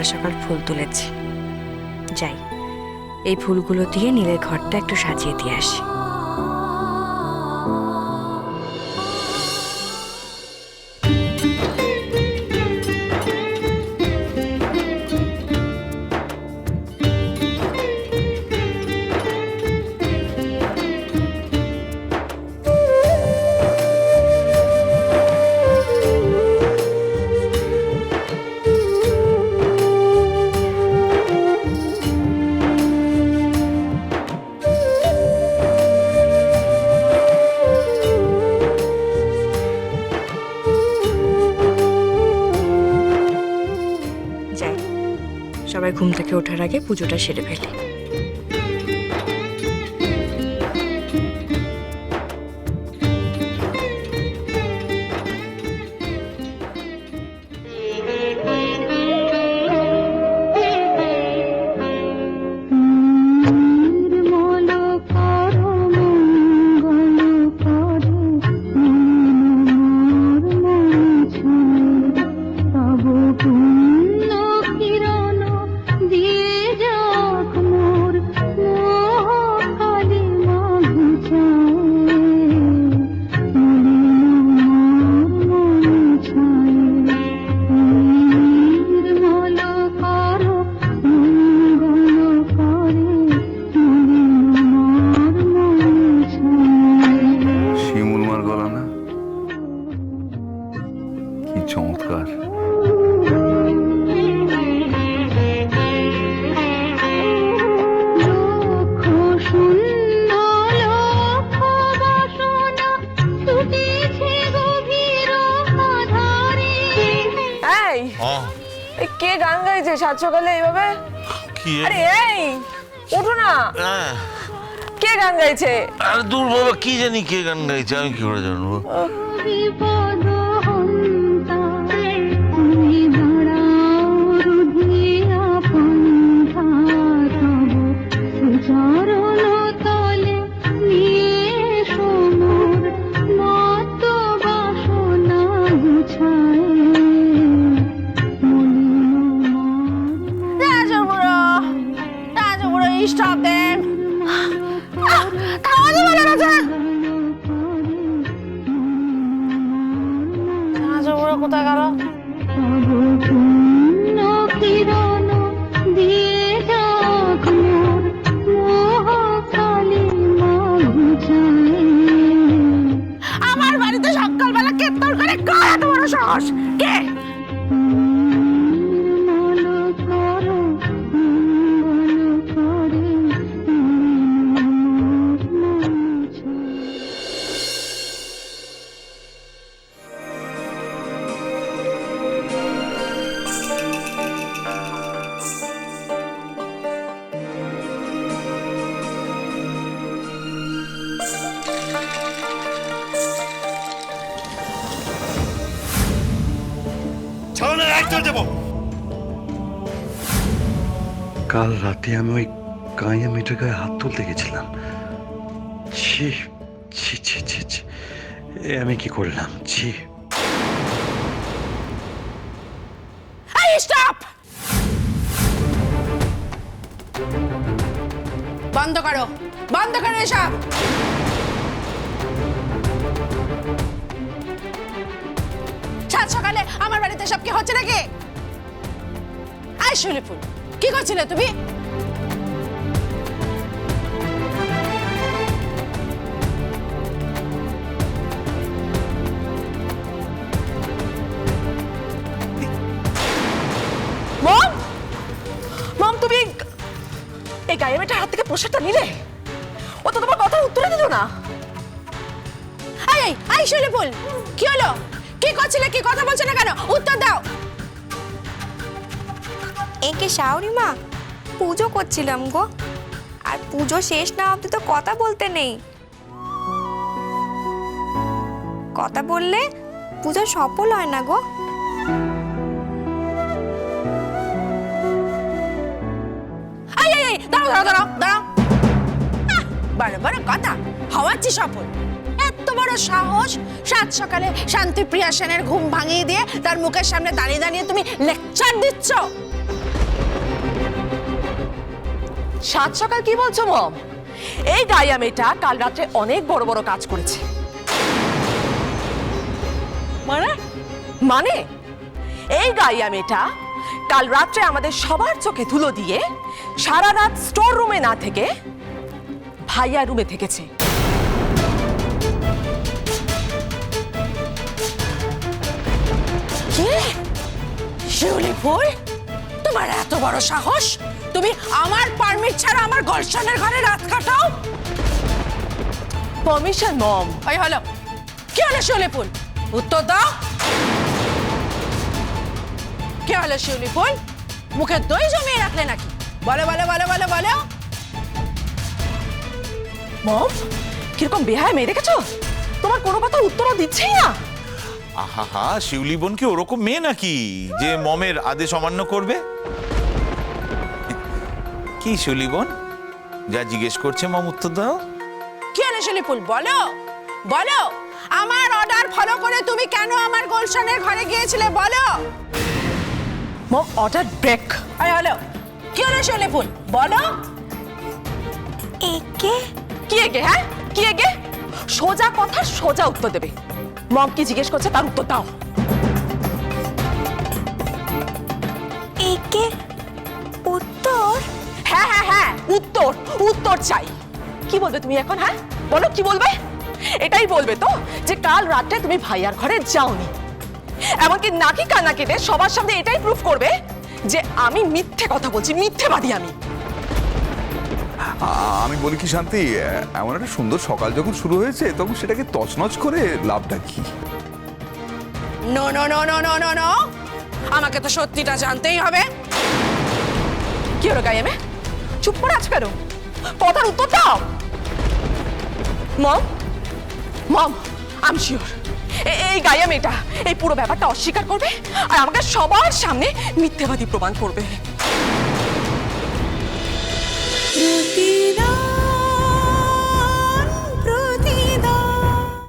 সকাল সকাল ফুল তুলেছি। যাই এই ফুলগুলো দিয়ে নীলের ঘরটা একটু সাজিয়ে দিয়ে আসি। সবাই ঘুম থেকে ওঠার আগে পুজোটা সেরে ফেলি। গাইছে গেলে এইভাবে? কি? আরে এই ওঠো না। হ্যাঁ। কে গান গাইছে? আরে দূর বাবা কি জানি কে গান গাইছে আমি কি করে জানব? কোথায় গেল আমার বাড়িতে সকালবেলা কীর্তন করে এত বড় সাহস? কে? কাল রাতে আমি ওই গাঁয়া মেয়েটার গায়ে হাত তুলতে গেছিলাম। ছি ছি ছি ছি ছি। এ আমি কি করলাম? ছি। স্টপ! বন্ধ করো। বন্ধ করো এসব! সকালে আমার বাড়িতে সব কি হচ্ছে নাকি? আই শুলিফুল কি করছিলে তুমি? মম মম, তুমি এই হাত থেকে পোশাকটা নিলে? ও তো তোমার উত্তরে না। আই কি হলো? কি করছিলে? কি কথা বলছো না কেন? উত্তর দাও। একে শাওরি মা পুজো করছিলাম গো। আর পুজো শেষ না অবধি তো কথা বলতে নেই। কথা বললে পুজো সফল হয় না গো। দাঁড়াও দাঁড়াও দাঁড়াও দাঁড়াও। বড় বড় কথা হওয়াচ্ছি সফল। সাহস? সাত সকালে শান্তিপ্রিয়া সেনের ঘুম ভাঙিয়ে দিয়ে তার মুখের সামনে দাঁড়িয়ে দাঁড়িয়ে তুমি লেকচার দিচ্ছ। সাত সকাল কি বলছো, মম? এই গাইয়া মেয়েটা কাল রাত্রে অনেক বড় বড় কাজ করেছে। মানে? মানে? এই গাইয়া মেয়েটা কাল রাত্রে আমাদের সবার চোখে ধুলো দিয়ে সারা রাত স্টোর রুমে না থেকে ভাইয়া রুমে থেকেছে। কি? শিউলি ফুল তোমার এত বড় সাহস? তুমি আমার পারমিট ছাড়া আমার গলশানের ঘরে রাত কাটাও? পারমিশন মম ওই হলো। কি হলো শিউলি ফুল উত্তর দাও। কি হলো শিউলি ফুল মুখে দই জমিয়ে রাখলে নাকি? বলো বলো বলো বলো বলো। মম কীরকম বেহায় মেয়ে দেখেছ? তোমার কোনো কথা উত্তরও দিচ্ছেই না। আহা হা শিউলি বোন কি ওরকম মেয়ে নাকি? যে মমের আদেশ অমান্য করবে? কি শিউলি বোন? যা জিজ্ঞেস করছে মম উত্তর দাও। কি হলো শিউলি ফুল? বলো বলো। আমার অর্ডার ফলো করে তুমি কেন আমার গোলশানের ঘরে গিয়েছিলে? বলো। মম অর্ডার ব্রেক আই হলো কি হলো শিউলি ফুল? বলো। একে? কি এগে হ্যাঁ? কি এগে সোজা কথা সোজা উত্তর দেবে। মম কি জিজ্ঞেস করছে তার উত্তর দাও। একে উত্তর? হ্যাঁ হ্যাঁ হ্যাঁ উত্তর উত্তর চাই। কি বলবে তুমি এখন হ্যাঁ? বলো কি বলবে? এটাই বলবে তো যে কাল রাতে তুমি ভাইয়ার ঘরে যাওনি। এমনকি নাকি কান্না কেটে সবার সামনে এটাই প্রুফ করবে যে আমি মিথ্যে কথা বলছি মিথ্যেবাদী আমি। আমি বলি কি, শান্তি, এমন একটা সুন্দর সকাল যখন শুরু হয়েছে, তখন সেটাকে তছনছ করে লাভটা কি? No no no no no no no আমাকে তো সত্যিটা জানতেই হবে। কি হলো গাইয়ামে চুপ করে আছো কেন? কথার উত্তর দাও! মম মম আম শিওর এই গাইয়া মেয়েটা, এই পুরো ব্যাপারটা অস্বীকার করবে আর আমাকে সবার সামনে মিথ্যেবাদী প্রমাণ করবে। Sutil